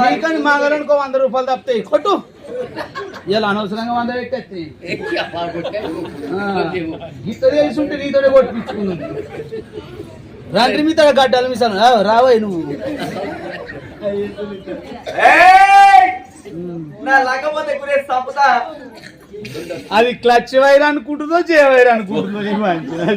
నీకని మాగలనుకో వంద రూపాయలు తప్పుతాయి కొట్టు. ఇలా అనవసరంగా వంద పెట్టేస్తే. గీత తెలిసి ఉంటే నీతోనే కొట్టించుకున్నది రాత్రి మీ తడ గడ్డలు మిసాను రావాయి నువ్వు. అది క్లచ్ వైర్ అనుకుంటుందో జే వైర్ అనుకుంటుందో మంచిది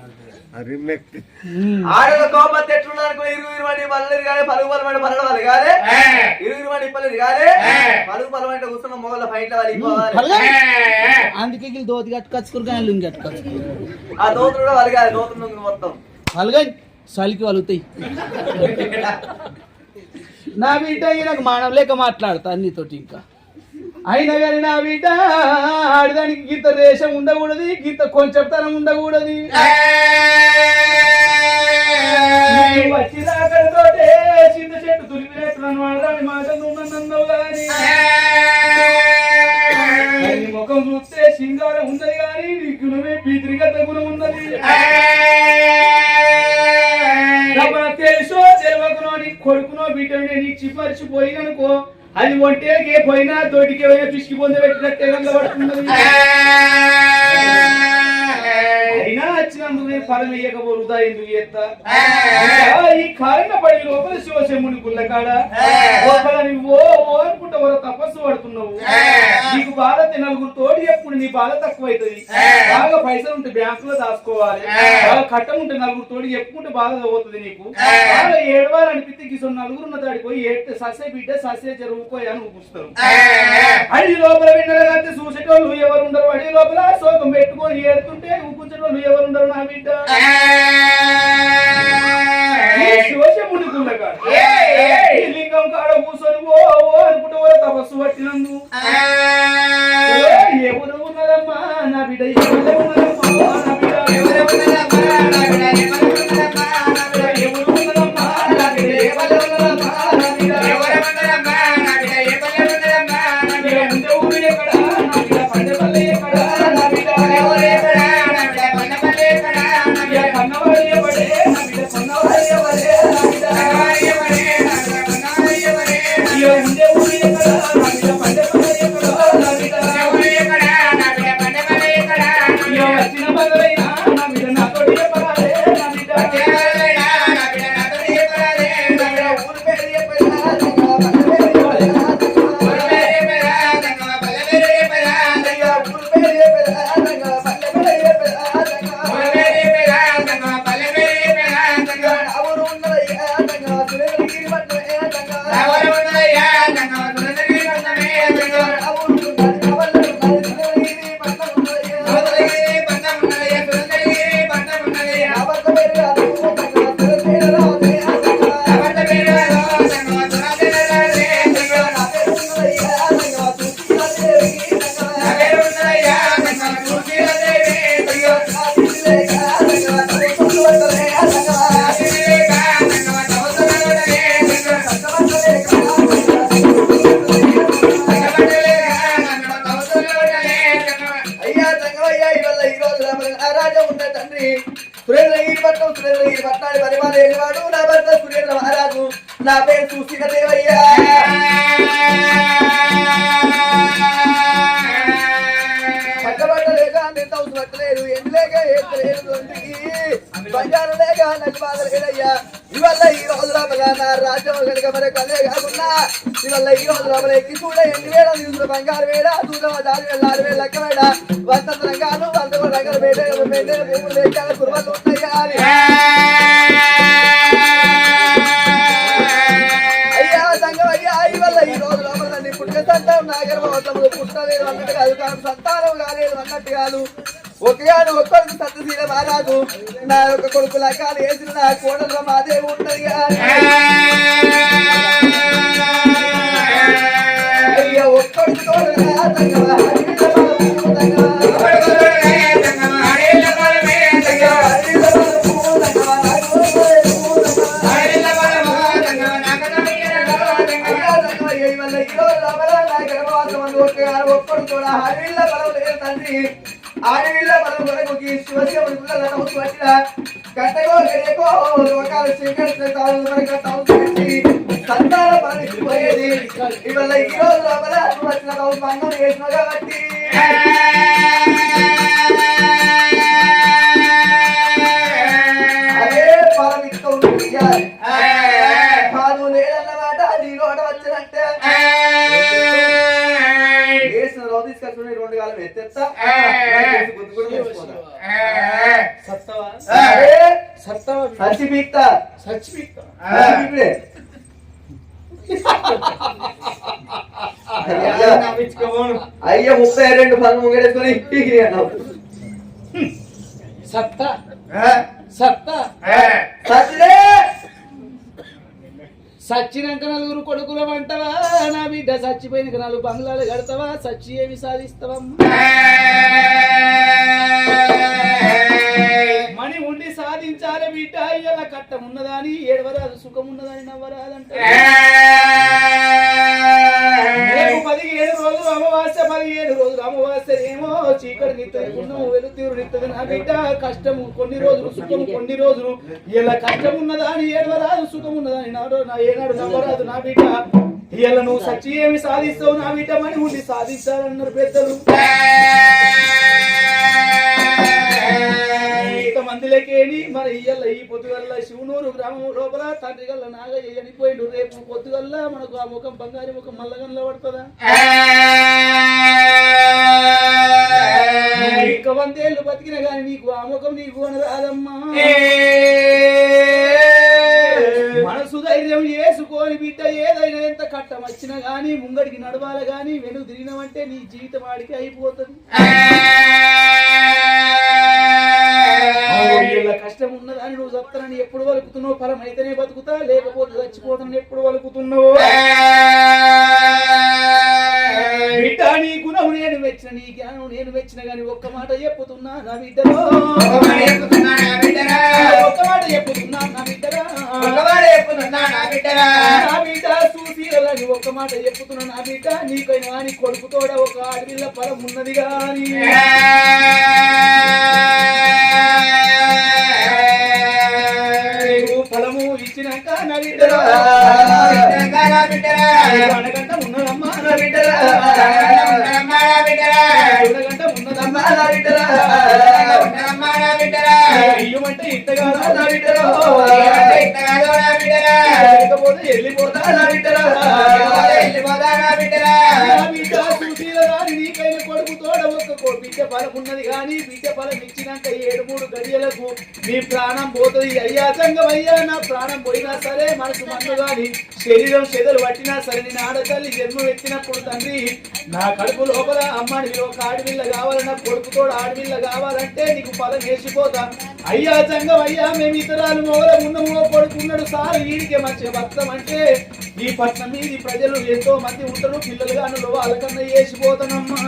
ఆడల కోపం ఎట్లున్నా అనుకో ఇరుగు ఇరువని పల్లెలు కానీ పలుగు పలమంటే పల్లెలు వాళ్ళు కాదే? ఇరుగు ఇరువని పల్లెలు కాదే? పలుగు పలమంటే కూర్చున్న మొగల ఫైట్ వాళ్ళు ఇవ్వాలి. అందుకే వీళ్ళు దోతి కట్టుకొచ్చుకురు కానీ లుంగి కట్టుకొచ్చుకురు ఆ దోతులు కూడా వాళ్ళు కాదు దోతులు మొత్తం. అలాగే చలికి వలుగుతాయి నా బిడ్డ నాకు మానవ లేక మాట్లాడతా నీతోటి ఇంకా. అయినా కానీ నా బిడ్డ ఆడదానికి గీత రేషం ఉండకూడదు గీత కొంచెం తరం ఉండకూడదు. వచ్చినాకడితోటే చింత చెట్టు తులిపినట్టు వాడదాని మాట నువ్వు గాని. నీ ముఖం చూస్తే సింగారం ఉన్నది కానీ నీ గుణమే పీతిరిగత గుణం ఉన్నది. తెలుసో తెలియకునో నీ కొడుకునో బిడ్డను మర్చిపోయిననుకో అది ఒంటేకే పోయినా తోటికి పోయినా పిసికి పొంది పెట్టినట్టే పడుతున్నది అయినా వచ్చినందుకు నేను ఫలం ఇయ్యకపోరుదా ఎందుకు చేస్తా? ఈ కారణ పడి లోపల శివశముని గుల్లకాడ లోపల నువ్వు ఓ ఓ అనుకుంటా తపస్సు పడుతున్నావు. నీకు బాధ నలుగురు తోడి ఎప్పుడు నీ బాధ తక్కువ అవుతుంది బాగా పైసలు ఉంటే బ్యాంకులో దాచుకోవాలి. బాగా కట్టం ఉంటే నలుగురు తోడు చెప్పుకుంటే బాధ పోతుంది నీకు. బాగా గిసొన్న నలుగురు దాడికి పోయి ఏడితే సస్య బిడ్డ సస్య జరుగుకోయి అని ఊపిస్తారు. అడి లోపల విన్నరగంటే చూసేటోళ్ళు ఎవరు ఉండరు అడి లోపల శోకం పెట్టుకొని ఏడుతుంటే ఊకుంచేటోళ్ళు ఎవరు ఉండరు నా బిడ్డ? శివశముని లింగం కాడ కూర్చొని ఓ ఓ అనుకుంటూ ఓ తపస్సు పట్టినందు. ఎవరు ఉన్నదమ్మా? నా బిడ్డ ఎవరు ఉన్నదమ్మా? నా బిడ్డ ఎవరు ఉన్నదమ్మా? నా బిడ్డ పట్టలేదు ఎండు లేక ఏడు లేదు లేక నది బాధలు లేదయ్యా. ఇవల్ల ఈ రోజు లోపల నా రాజ్యం కనుక మరి కలే కాకుండా ఇవల్ల ఈ రోజు లోపల ఎక్కి కూడా ఎన్ని వేల తీసుకున్న బంగారు వేడ దూరం దాని వేల ఆరు వేల లెక్క వేడ వంద రంగాలు వంద రంగాలు వేడ మెండలు భూములు వేయాలి కుర్మలు ఉంటాయి కానీ నీ పుట్టిన సంతానం నా గర్భవతములు పుట్టలేదు అన్నట్టు కాదు కాదు సంతానం కాలేదు అన్నట్టు కాదు. ఒకగాను ఒక్కరికి సత్యశీల మారాదు నా యొక్క కొడుకు లకాలు వేసిన నా కోడలు మాదే అయ్యా ఒక్కడికి సంతాన మరణించిపోయేది ఇవల్ల ఈ రోజు లోపల వచ్చిన పండుగ చేసిన కాబట్టి. అదే పరమిత్తం ఇయ్యాలి కాదు లేదన్నమాట నీ నోట వచ్చినట్టే. వేసిన రోజు తీసుకొచ్చుకుని రెండు కాలం ఎత్తేస్తా. గుద్దు కూడా సచ్చి పీక్త పీకుడే నవ్వించుకోబోను అయ్య. ముప్పై రెండు పనులు ముగడేసుకొని పీకిరి అన్నావు సత్తా. సత్తా. సచ్చిదే సచ్చినాక నలుగురు కొడుకుల వంటవా? నా బిడ్డ చచ్చిపోయినాక నాలుగు బంగ్లాలు కడతావా? సచ్చి ఏమి సాధిస్తావమ్మా మణి ఉండి సాధించాలి బిడ్డ ఇలా కట్టం ఉన్నదాని ఏడవరాదు సుఖం ఉన్నదని నవ్వరాదంటే రేపు పదిహేడు రోజులు అమావాస్య పదిహేడు రోజులు అమావాస్య ఏమో చీకటి నిత్తది గుండము వెలుతీరు నిత్తది. నా బిడ్డ కష్టము కొన్ని రోజులు సుఖము కొన్ని రోజులు. ఇలా కష్టం ఉన్నదా అని ఏడవరాదు సుఖం ఉన్నదా అని నాడు నా ఏనాడు నవ్వరాదు. నా బిడ్డ ఇలా నువ్వు సచ్చి ఏమి సాధిస్తావు? నా బిడ్డ మని ఉండి సాధించాలన్నారు పెద్దలు. ఇంతమందిలకేని మరి ఇయ్యాల ఈ పొద్దుగల్ల శివనూరు గ్రామం లోపల తండ్రి గల్ల నాగయ్య చనిపోయిండు రేపు పొద్దుగల్ల మనకు ఆ ముఖం బంగారి ముఖం మల్లగంలో పడుతుందా? ఇంకా వందేళ్ళు బతికిన గాని నీకు ఆ ముఖం నీకు అని రాదమ్మా మనసు ధైర్యం చేసుకొని బిడ్డ ఏదైనా ఎంత కట్టం వచ్చినా గాని ముంగడికి నడవాలి గాని వెనుక తిరిగినవంటే నీ జీవితం ఆడికి అయిపోతుంది. వీళ్ళ కష్టం ఉన్నదని నువ్వు చెప్తానని ఎప్పుడు వలుకుతున్నావు? ఫలం అయితేనే బతుకుతా లేకపోతే చచ్చిపోతానని ఎప్పుడు వలుకుతున్నావు? బిడ్డ నీ గుణం నేను మెచ్చిన నీ జ్ఞానం నేను మెచ్చిన గాని ఒక్క మాట చెప్పుతున్నా నా బిడ్డలో. ఒక్క మాట చెప్పుతున్నా నా బిడ్డరా నా బిడ్డ చూసి అని ఒక్క మాట చెప్పుతున్నా నా బిడ్డ. నీకైనా కానీ కొడుకుతోడ ఒక అడవిలో ఫలం ఉన్నది గాని. నా బిడ్డరా అనగంట నా నా బిడ్డరా నా బిడ్డరా వెళ్ళిపోతా నా బిడ్డరా నా బిడ్డ కో- ఉన్నది కానీ బిడ్డ ఫలం ఇచ్చినాక ఏడు మూడు గడియలకు నీ ప్రాణం పోతుంది. అయ్యా సంగం అయ్యా నా ప్రాణం పోయినా సరే మనసు మన్ను కానీ శరీరం చెదలు పట్టినా సరే నేను ఆడతల్లి జన్మ ఎత్తినప్పుడు తండ్రి నా కడుపు లోపల అమ్మని ఒక ఆడపిల్ల కావాలన్నా కొడుకుతోడు ఆడపిల్ల కావాలంటే నీకు ఫలం వేసిపోతా. అయ్యా సంగం అయ్యా మేము ఇతరాలు మూల ఉన్నమో కొడుకున్నాడు సార్ వీడికే మంచిగా భక్తం అంటే ఈ పట్నం మీది ప్రజలు ఎంతో మంది ఉంటారు పిల్లలు గాను వాళ్ళకన్నా వేసిపోతానమ్మా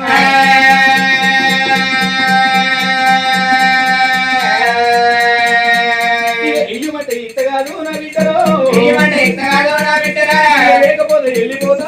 ఇయ్యమంటే ఇంత కాదు నా బిడ్డలో. లేకపోతే వెళ్ళిపోతా.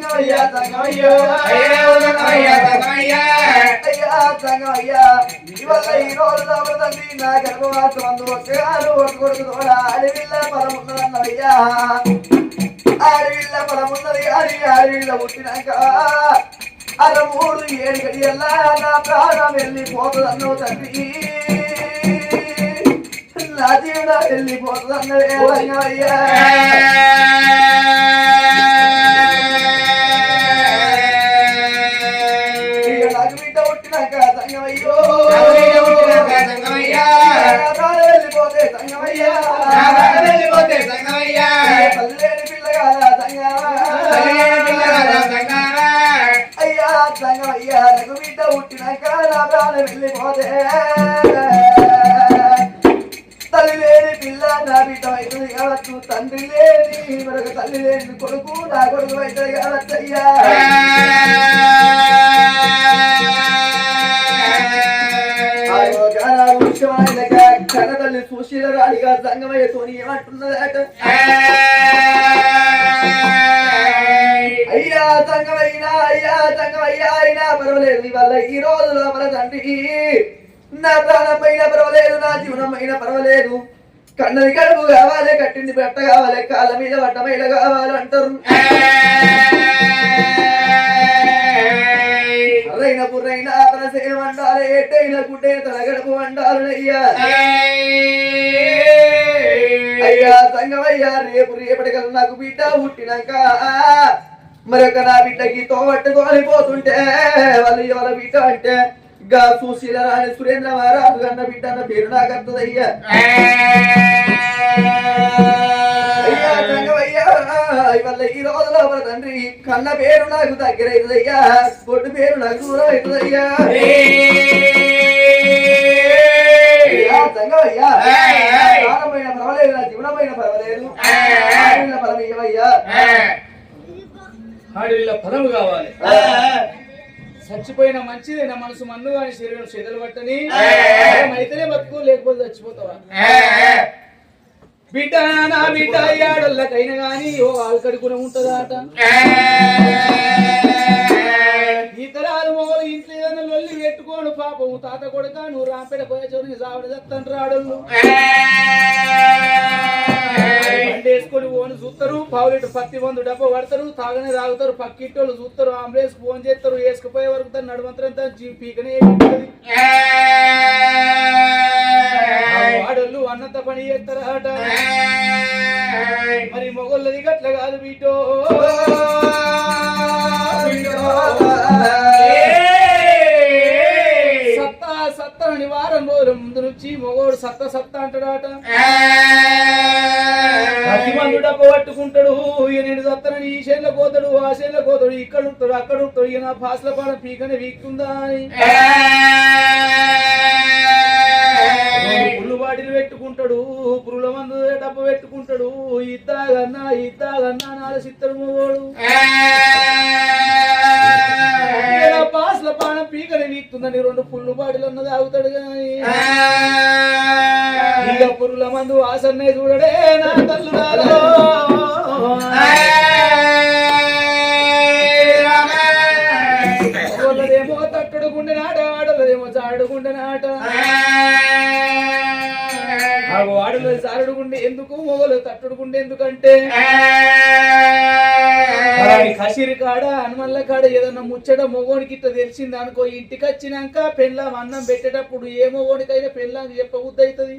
నా గర్భవాసం అందు ఒక్కగాను ఒక కొడుకు తోడా అడవిల్ల పదమున్నదన్నయ్యా అడవిల్ల పదమున్నది అని అడవిల్ల పుట్టినాక అర మూడు ఏడు గడియల్లా నా ప్రాణం వెళ్ళిపోతుందన్నో తండ్రి. నా జీవన వెళ్ళిపోతుందన్నదే తండ్రి లేని మరొక తల్లి లేని కొడుకు నా కొడుకు అయితే కావచ్చు అయ్యా కన్న సుశీల రాణిగా సంగమయ్యతో ఏమంటున్నదట అయ్యా సంగమయ్యా అయ్యా సంగమయ్యా అయినా పర్వాలేదు ఇవాళ ఈ రోజు లోపల తండ్రి. నా ప్రాణమైన పైన పర్వాలేదు నా జీవనం పర్వాలేదు. కన్నది కడుపు కావాలి కట్టింది బట్ట కావాలి కాళ్ళ మీద బట్ట మీద కావాలంటారు. అర్రైన పుర్రైన తన సేవ వండాలి ఎట్టైన గుడ్డైన తన గడుపు వండాలి అయ్యా అయ్యా సంగమయ్యా రేపు రేపటికల్లా నాకు బిడ్డ పుట్టినాక మరొక నా బిడ్డకి తోబట్టుకొని పోతుంటే వాళ్ళు ఎవరి బిడ్డ అంటే గా సుశీల రాణి సురేంద్ర మహారాజు కన్న బిడ్డ అన్న పేరు నాకు అయ్యా ఇవాళ ఈ రోజు లోపల తండ్రి కన్న పేరు నాకు దగ్గర అవుతుందయ్యా కొట్టు పేరు నాకు దూరం అవుతుందయ్యా అయ్యా, సంగమయ్యా ప్రాణమైన పర్వాలేదు నా జీవనమైన పర్వాలేదు. పదము కావాలి. చచ్చిపోయిన మంచిది నా మనసు మన్ను కానీ శరీరం చెదలు పట్టని. అయితేనే బతుకు లేకపోతే చచ్చిపోతావా? బిడ్డ నా బిడ్డ అయ్యాడల్లకైనా గాని ఓ ఆల్కడుకునే ఉంటదాట. ఇతరాలు మొగలు ఇంట్లో ఏదైనా లొల్లి పెట్టుకోను పాపం తాత కొడుక నువ్వు రాంపేట పోయే చోటు సావిడ చెప్తాను రాడళ్ళు వేసుకొని ఓను చూస్తారు పావులిటు పత్తి మందు డబ్బా పడతారు తాగనే తాగుతారు పక్కింటోళ్ళు చూస్తారు అంబులెన్స్ ఫోన్ చేస్తారు వేసుకుపోయే వరకు తను నడుమంతరంతా జీ- పీకనే ఎక్కుతుంది. ఆ వాడోళ్ళు అన్నంత పని చేస్తారట మరి మొగోళ్ళది గట్ల కాదు బీటో. సత్తా సత్తా అని వారం రోజుల ముందు నుంచి మొగోడు సత్తా సత్తా అంటాడట. ప్రతి మందు డబ్బు పట్టుకుంటాడు ఈయన నేను సత్తనని ఈ చేనులో పోతాడు ఆ చేనులో పోతాడు ఇక్కడ ఉంటాడు అక్కడ ఉంటాడు. ఈయన పాసల పాడ పీకనే వీక్తుందా అని. ఇద్దాగన్నా ఇద్దాగన్నా ఆలోచిస్తాడు మొగోడు. ఈయన పాసల పానం పీకనే వీక్తుందని రెండు పుల్లు బాటిలు అన్నది ఆగుతాడు కానీ ఇక పురుల మందు ఆసన్నే చూడడే నా తల్లుడాలో ఎందుకంటే? కసిరి కాడ హనుమల్ల కాడ ఏదన్నా ముచ్చట మొగోనికి ఇట్లా తెలిసింది అనుకో ఇంటికి వచ్చినాక పెళ్ళాం అన్నం పెట్టేటప్పుడు ఏ మొగోనికైనా పెళ్ళాం చెప్పబుద్ధి అవుతుంది.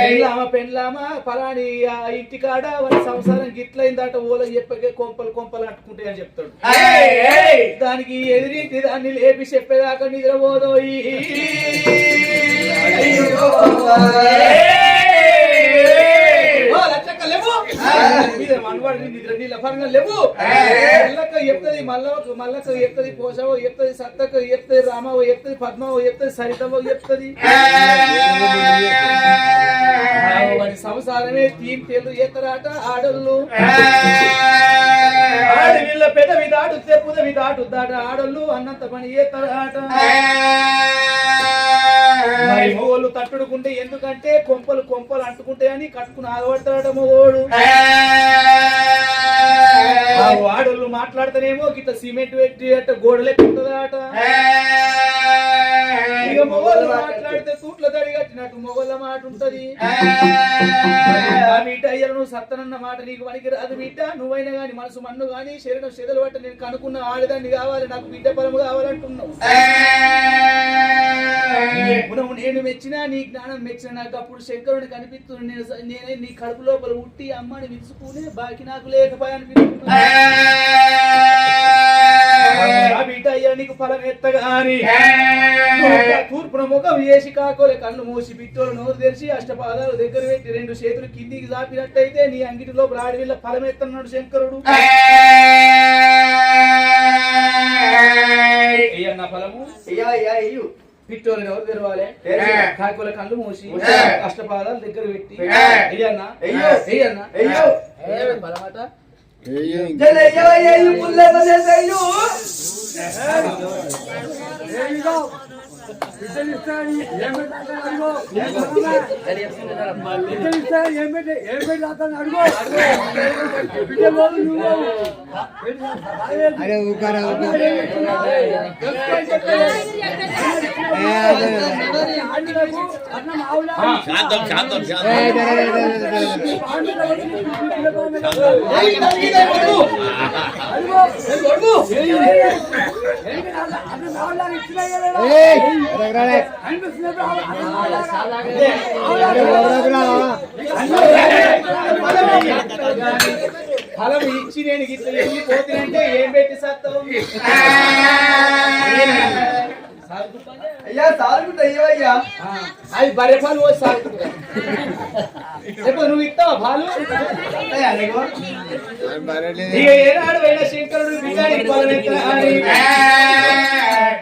పెళ్ళామా పెళ్ళామా? పలాని ఆ ఇంటి కాడ వాళ్ళ సంసారం గిట్లయిందట ఓల చెప్పకే కొంపలు కొంపలు అంటుకుంటే అని చెప్తాడు దానికి ఎదిరింటి దాన్ని లేపి చెప్పేదాకా నిద్రపోదోయి లేవు. మీద మనవాడి నిద్ర నీళ్ళ పరంగా లేవు మల్లక్క చెప్తది మల్లవకు మల్లక్క చెప్తుంది పోషవో చెప్తుంది సత్తక్క చెప్తది రామవో చెప్తది పద్మవో చెప్తది సరితవో చెప్తది వారి సంసారమే తీన్ తేలు ఎత్తరాట ఆడళ్ళు ఆడవిళ్ళ పెదవి దాటు తెప్పుదవి దాటు దాట ఆడళ్ళు అన్నంత పని ఎత్తరాట మొగోళ్ళు తట్టుడుకుంటే ఎందుకంటే కొంపలు కొంపలు అంటుకుంటాయని కట్టుకుని ఆగబడతాడట మొగోడు. వాడోళ్ళు మాట్లాడితేనేమో గిట్ల సిమెంట్ పెట్టి అట్ట గోడలే ఉంటుందట ఇక మొగోళ్ళు మాట్లాడితే తూట్ల తడి కట్టినట్టు మొగోళ్ళ మాట ఉంటది. ఆ బిడ్డ అయ్యారు నువ్వు సత్తనన్న మాట నీకు పనికి రాదు బిడ్డ. నువ్వైనా గాని మనసు మన్ను గాని శరీరం చెదలు పట్ట నేను కనుక్కున్న ఆడదాన్ని కావాలి నాకు బిడ్డ పరము కావాలంటున్నావు. గుణము నేను మెచ్చినా నీ జ్ఞానం మెచ్చిన నాకు అప్పుడు శంకరుని కనిపిస్తుంది. నేను నేనే నీ కడుపు లోపల ఉట్టి అమ్మని విరుచుకునే బాకి నాకు లేకపోయా అనిపిస్తుంది. అయ్యా నీకు ఫలం ఎత్తగా అని. తూర్పున ముఖం వేసి కాకోలే కళ్ళు మూసి బిట్టోలు నోరు తెరిచి అష్టపాదాలు దగ్గర పెట్టి రెండు చేతులు కిందికి చాపినట్టయితే నీ అంగిటి లోపల ఆడవిల్ల ఫలం ఎత్తన్నాడు శంకరుడు. అయ్యన్న ఫలము? అయ్యా అయ్యా అయ్యు పిట్టోలు నోరు తెరవాలి. కాకుల కళ్ళు మూసి. అష్టపాదాలు దగ్గర పెట్టి. అయ్యన్న అయ్యో. అయ్యన్న అయ్యో. ఫలమట జల అరే ఊకారా శాంతం శాంతం శాంతం. ఫలం ఇచ్చి నేను గిట్ల వెళ్ళిపోతున్నంటే ఏం పెట్టి సత్తావు అయ్యా సాలుకుంటా అయ్యో అయ్యా ఆ, అది బర్రె పాలు పోసి చెప్పు నువ్వు ఇస్తావా పాలు? ఏనాడు పోయిన శంకరుడు.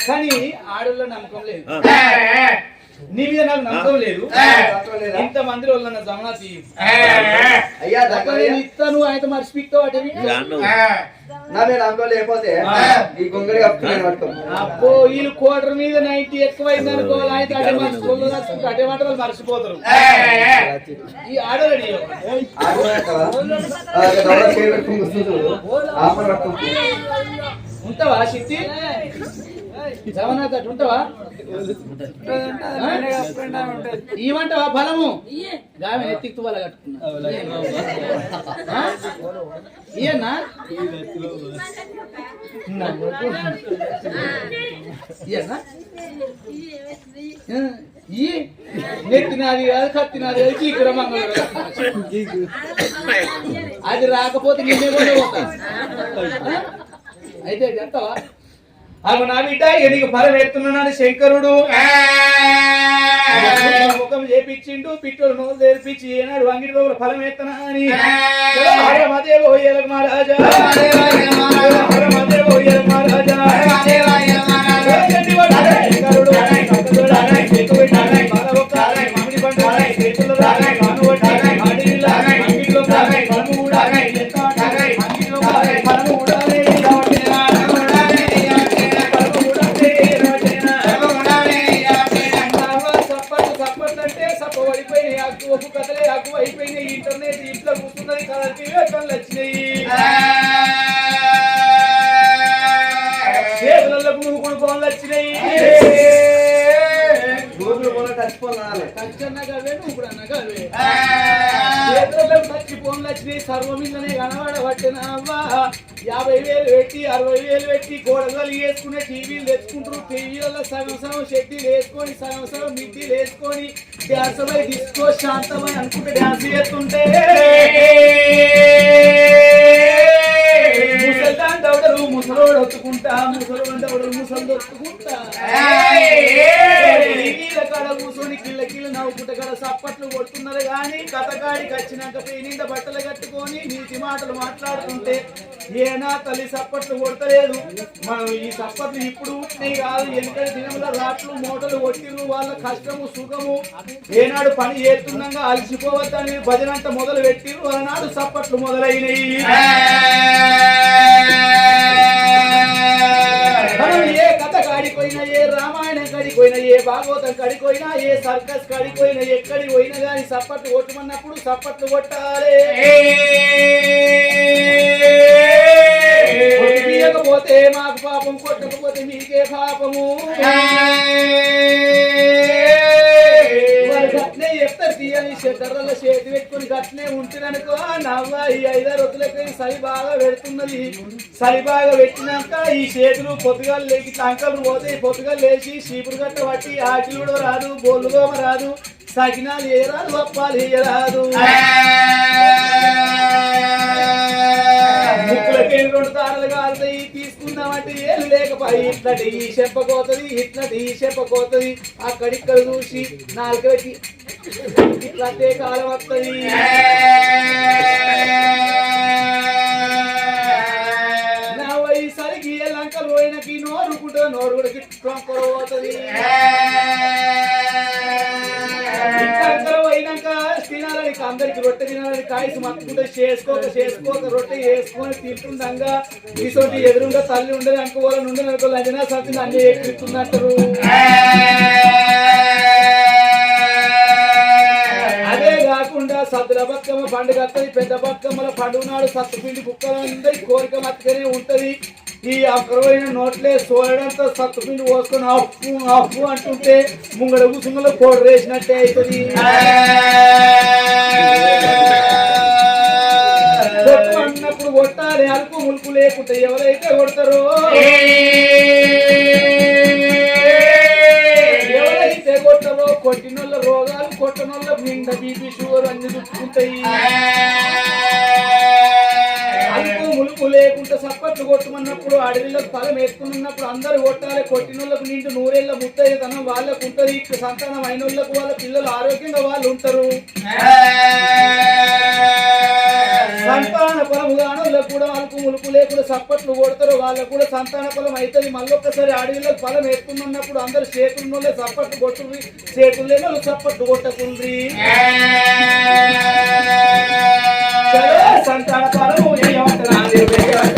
కానీ ఆడోళ్ళ నమ్మకం లేదు. నీ మీద నాకు నమ్మకం లేదు? ఇంత మంది వాళ్ళు నా జమనా అయ్యా నేను ఇస్తాను ఆయన మర్చిపిస్తావు అటవి శాంతం నా మీద నమ్మకం లేకపోతే ఈ గొంగడి అబ్బో వీళ్ళు కోటర్ మీద నైన్టీ ఎక్కువైంది అనుకో ఆయన అటే నచ్చుకుంటే అటే మాట వాళ్ళు మర్చిపోతారు. ఈ ఆడోళ్ళని ఆడుకున్నావా? ఆ, ఇక దవడ చేయి పెట్టుకుని కూర్చుంది చూడు. ఆపన పట్టుకో. ఉంటావా శక్తి? అటు ఉంటావా? ఇవంటావా ఫలము గామె ఎత్తికి తువ్వాల కట్టుకున్నా? ఇయన్నా ఇయన్నా ఈ నెత్తినాది కాదు కత్తినాది కాదు చీకుర అది రాకపోతే నిన్నే కూడా పోతా? అయితే చెప్తావా? అవి నా బిడ్డ ఫలం ఎత్తున్నాడు శంకరుడు ముఖం చేపించిండు పిట్టోడు నోరు తెరిపించి ఏనాడు లోపల ఫలం ఎత్తనా అని. మహారాజా. ఫోన్లు సర్వమిందనే కనబడబట్టిన అవ్వా. యాభై వేలు పెట్టి అరవై వేలు పెట్టి గోడగలు వేసుకునే టీవీలు తెచ్చుకుంటారు. టీవీలలో సగం సగం షెడ్డీలు వేసుకొని సగం సగం మిడ్డీలు వేసుకొని డ్యాన్స్ పై డిస్కో శాంతమై అనుకుంటే డ్యాన్స్ చేస్తుంటే. ముసల్దాన్ దవడలు ముసలోడు ఒత్తుకుంటా ముసలోడు దవడలు ముసలు ఒత్తుకుంటా. కాడ కూర్చొని కిల్ల కిల్ల నవ్వుకుంటే కాడ సప్పట్లు కొడుతున్నారు కానీ కథకాడికి వచ్చినాక పేనింద బట్టలు కట్టుకొని నీతి మాటలు మాట్లాడుతుంటే ఏనా తల్లి సప్పట్లు కొడతలేదు. మనం ఈ సప్పట్లు ఇప్పుడు ఉన్నాయి కాదు. ఎందుకంటే దినంలో రాట్లు మూటలు కొట్టిరు వాళ్ళ కష్టము సుఖము ఏనాడు పని చేస్తుండగా అలసిపోవద్దని భజనంత మొదలు పెట్టిరు అలనాడు సప్పట్లు మొదలైనవి మనం ఏ కథ కాడిపోయినా ఏ రామాయణం కాడిపోయినా ఏ భాగవతం కాడిపోయినా ఏ సర్కస్ కాడిపోయినా ఎక్కడికి పోయినా కానీ సప్పట్లు కొట్టమన్నప్పుడు సప్పట్లు కొట్టాలి. కొయ్యకపోతే మాకు పాపం కొట్టకపోతే మీకే పాపము. అని తీయని చేతి పెట్టుకుని గట్నే ఉంటున్నానుకో నవ్వ ఈ ఐదారు రోజులకి సలి బాగా పెడుతున్నది. సలి బాగా పెట్టినాక ఈ చేతులు పొద్దుగా లేచి టంకలు పోతే పొద్దుగా లేచి చీపురు గట్ట పట్టి ఆకిలు కూడా రాదు బోలుగోమ రాదు. సకినాలు ఏరాదు పప్పాలు వేయరాదు ముక్కులకి రెండు తారలు కాలుతాయి తీసుకుందామంటే ఏం లేకపోయి ఇట్లటి ఈ చెప్పకోతది ఇట్లటి ఈ చెప్పకోతది అక్కడిక్కడ చూసి నాలుగు పెట్టి ఇట్లంటే కాలం వస్తుంది నా వయసరికి ఏ లంకలు పోయినకి నోరుకుంటే నోరు కూడా గిట్టుకోపోతుంది లంకలు పోయినాక తినాలని అందరికి రొట్టె తినాలని కాయసు మత్తుకుంటే చేసుకోక చేసుకోక రొట్టె వేసుకొని తింటుండగా. ఇటువంటి ఎదురుగా తల్లి ఉండదు అనుకోవాలని ఉండదు అనుకో లంజనా సత్యం అన్ని ఎక్కిస్తుందంటారు అదే కాకుండా సద్దుల బతుకమ్మ పండుగ వస్తుంది పెద్ద బతుకమ్మల పండుగ నాడు సత్తుపిండి కుక్కలు అందరి కోరిక మట్టుగానే ఉంటది. ఈ అక్రమైన నోట్లే సోయడంతో సత్తుపిండి పోసుకొని అప్పు అప్పు అంటుంటే ముంగడ కూసుంగలో కోడి వేసినట్టే అవుతుంది అన్నప్పుడు కొట్టాలి అల్పు ముల్పు లేకుంటే ఎవరైతే కొడతారో? ఎవరైతే కొట్టరో కొట్టినోళ్ళ రోగాలు కొట్టనోళ్ళ నిండా బీపీ షుగర్ అన్ని దుట్టుకుంటాయి సిగ్గు లేకుండా సప్పట్లు కొట్టమన్నప్పుడు అడవిలో స్థలం ఎత్తుకున్నప్పుడు అందరు కొట్టాలి. కొట్టినోళ్ళకు నిండు నూరేళ్ళ ముత్తైదనం వాళ్ళకు ఉంటుంది. ఇప్పుడు సంతానం అయినోళ్ళకు వాళ్ళ పిల్లలు ఆరోగ్యంగా వాళ్ళు ఉంటారు. సంతాన పొలం కూడా వాళ్ళకు ములుపు లేకుండా సప్పట్లు కొడతారు. వాళ్ళకు కూడా సంతాన పొలం అవుతుంది మళ్ళొక్కసారి అడవిలో ఫలం ఎత్తుకున్నప్పుడు అందరు చేతులు సప్పట్లు కొట్టుంది చేతులు లేని వాళ్ళు సప్పట్లు కొట్టకుంది సంతాన ఫలం ఏమంటారు? ¡Gracias!